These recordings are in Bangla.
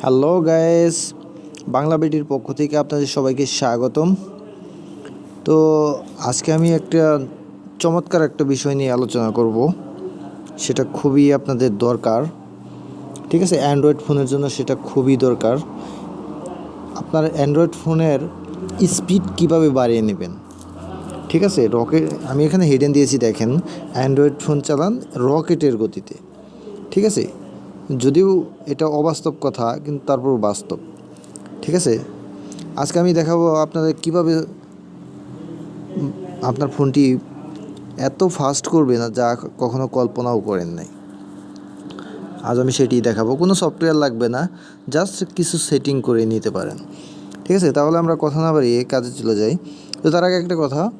হ্যালো গায়েস বাংলা বেটির পক্ষ থেকে আপনাদের সবাইকে স্বাগতম। তো আজকে আমি একটা চমৎকার একটা বিষয় নিয়ে আলোচনা করব। সেটা খুবই আপনাদের দরকার। ঠিক আছে? অ্যান্ড্রয়েড ফোনের জন্য সেটা খুবই দরকার। আপনার অ্যান্ড্রয়েড ফোনের স্পিড কীভাবে বাড়িয়ে নেবেন? ঠিক আছে? রকেট আমি এখানে হিডেন দিয়েছি, দেখেন। অ্যান্ড্রয়েড ফোন চালান রকেটের গতিতে। ঠিক আছে? যদিও এটা অবাস্তব কথা, কিন্তু তারপর বাস্তব। ঠিক আছে? আজকে আমি দেখাবো আপনাদের কীভাবে আপনার ফোনটি এত ফাস্ট করবে না, যা কখনো কল্পনাও করেন নাই। আজ আমি সেটি দেখাবো। কোনো সফটওয়্যার লাগবে না জাস্ট কিছু সেটিং করে নিতে পারেন। ঠিক আছে? তাহলে আমরা কথা না বাড়িয়ে কাজে চলে যাই। তো তার আগে একটা কথা,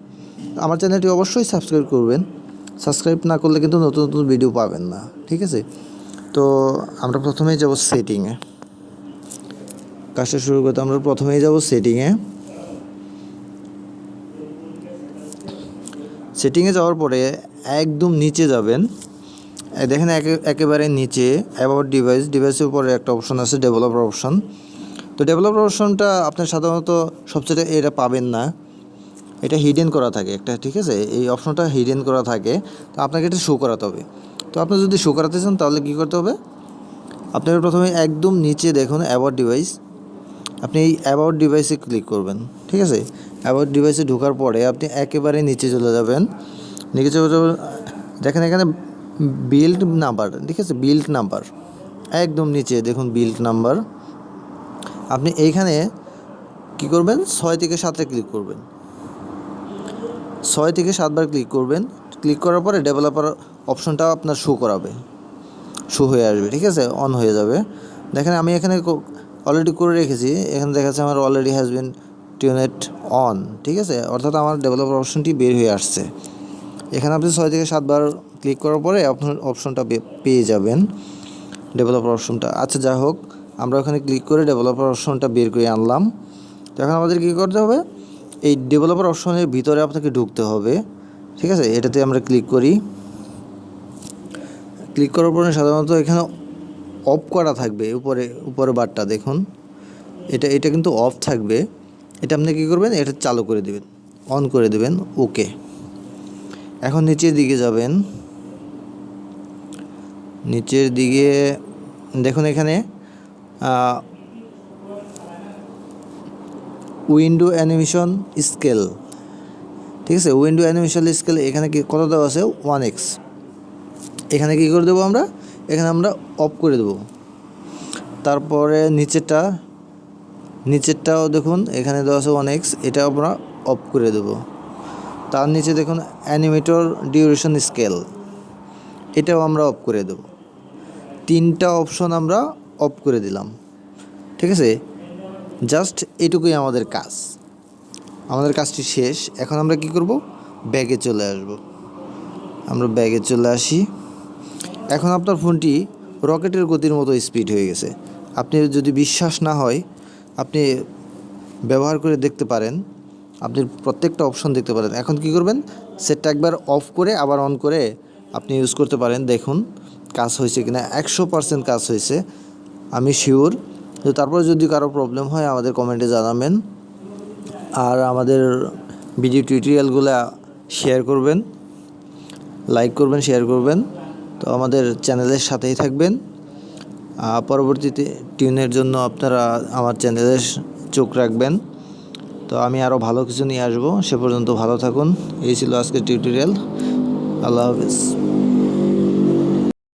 আমার চ্যানেলটি অবশ্যই সাবস্ক্রাইব করবেন। সাবস্ক্রাইব না করলে কিন্তু নতুন নতুন ভিডিও পাবেন না। ঠিক আছে? তো আমরা প্রথমেই যাব সেটিংয়ে কাজটা শুরু করতে আমরা প্রথমেই যাব সেটিংয়ে সেটিংয়ে যাওয়ার পরে একদম নিচে যাবেন। দেখেন একে- একেবারে নিচে অ্যাবাউট ডিভাইস ডিভাইসের উপরে একটা অপশন আছে ডেভেলপার অপশন তো ডেভেলপার অপশনটা আপনি সাধারণত সবচেয়ে এটা পাবেন না। এটা হিডেন করা থাকে একটা, ঠিক আছে? এই অপশনটা হিডেন করা থাকে। তো আপনাকে এটা শো করাতে হবে। তো আপনি যদি শো করাতে চান, তাহলে কী করতে হবে? আপনাকে প্রথমে একদম নিচে দেখুন অ্যাবাউট ডিভাইস আপনি এই অ্যাবাউট ডিভাইসে ক্লিক করবেন, ঠিক আছে? অ্যাবাউট ডিভাইসে ঢোকার পরে আপনি একেবারে নিচে চলে যাবেন। নিচে চলে যাবেন, দেখেন এখানে বিল্ড নাম্বার ঠিক আছে? বিল্ড নাম্বার একদম নিচে দেখুন বিল্ড নাম্বার আপনি এইখানে কি করবেন? ছয় থেকে সাতে ক্লিক করবেন। ছয় থেকে সাতবার ক্লিক করবেন। ক্লিক করার পরে ডেভেলপার অপশনটা আপনার শো করাবে। শো হয়ে আসবে, ঠিক আছে? অন হয়ে যাবে। দেখেন, আমি এখানে অলরেডি করে রেখেছি। এখানে দেখা যাচ্ছে আমার already has been tuned on ঠিক আছে? অর্থাৎ আমার ডেভেলপার অপশনটি বের হয়ে আসছে। এখানে আপনি ছয় থেকে সাতবার ক্লিক করার পরে আপনার অপশনটা পেয়ে যাবেন ডেভেলপার অপশনটা আচ্ছা যা হোক, আমরা ওখানে ক্লিক করে ডেভেলপার অপশনটা বের করে আনলাম। তো এখন আমাদের কী করতে হবে? এই ডেভেলপার অপশনের ভিতরে আপনাকে ঢুকতে হবে, ঠিক আছে? এটাতে আমরা ক্লিক করি। ক্লিক করার পরে সাধারণত এখানে অফ করা থাকবে, উপরে উপরে বারটা দেখুন। এটা এটা কিন্তু অফ থাকবে। এটা আপনি কী করবেন? এটা চালু করে দেবেন। অন করে দেবেন ওকে এখন নিচের দিকে যাবেন। নিচের দিকে, দেখুন এখানে উইন্ডো অ্যানিমেশন স্কেল। ঠিক আছে? উইন্ডো অ্যানিমেশন স্কেল এখানে কত দেওয়া আছে? One X. এখানে কী করে দেবো আমরা? এখানে আমরা অফ করে দেবো। তারপরে নিচেরটা, নিচেরটাও দেখুন, এখানে দেওয়া আছে ওয়ান এক্স এটা আমরা অফ করে দেবো। তার নিচে দেখুন, অ্যানিমেটর ডিউরেশন স্কেল, এটাও আমরা অফ করে দেবো। তিনটা অপশন আমরা অফ করে দিলাম। ঠিক আছে? জাস্ট এটুকুই আমাদের কাজ। আমাদের কাজটি শেষ। এখন আমরা কি করব? ব্যাগে চলে আসব। আমরা ব্যাগে চলে আসি। এখন আপনার ফোনটি রকেটের গতির মতো স্পিড হয়ে গেছে। আপনি যদি বিশ্বাস না হয়, আপনি ব্যবহার করে দেখতে পারেন। আপনি প্রত্যেকটা অপশন দেখতে পারেন। এখন কি করবেন? সেটটা একবার অফ করে আবার অন করে আপনি ইউজ করতে পারেন। দেখুন, কাজ হয়েছে কিনা। একশো পার্সেন্ট কাজ হয়েছে। আমি শিওর তো তারপরে যদি কারও প্রবলেম হয়, আমাদের কমেন্টে জানাবেন। আর আমাদের ভিডিও টিউটোরিয়ালগুলো শেয়ার করবেন। লাইক করবেন শেয়ার করবেন। তো আমাদের চ্যানেলের সাথেই থাকবেন। পরবর্তীতে টিউনের জন্য আপনারা আমার চ্যানেলের চোখ রাখবেন। তো আমি আরও ভালো কিছু নিয়ে আসব। সে পর্যন্ত ভালো থাকুন। এই ছিল আজকের টিউটোরিয়াল। আল্লাহ হাফিজ।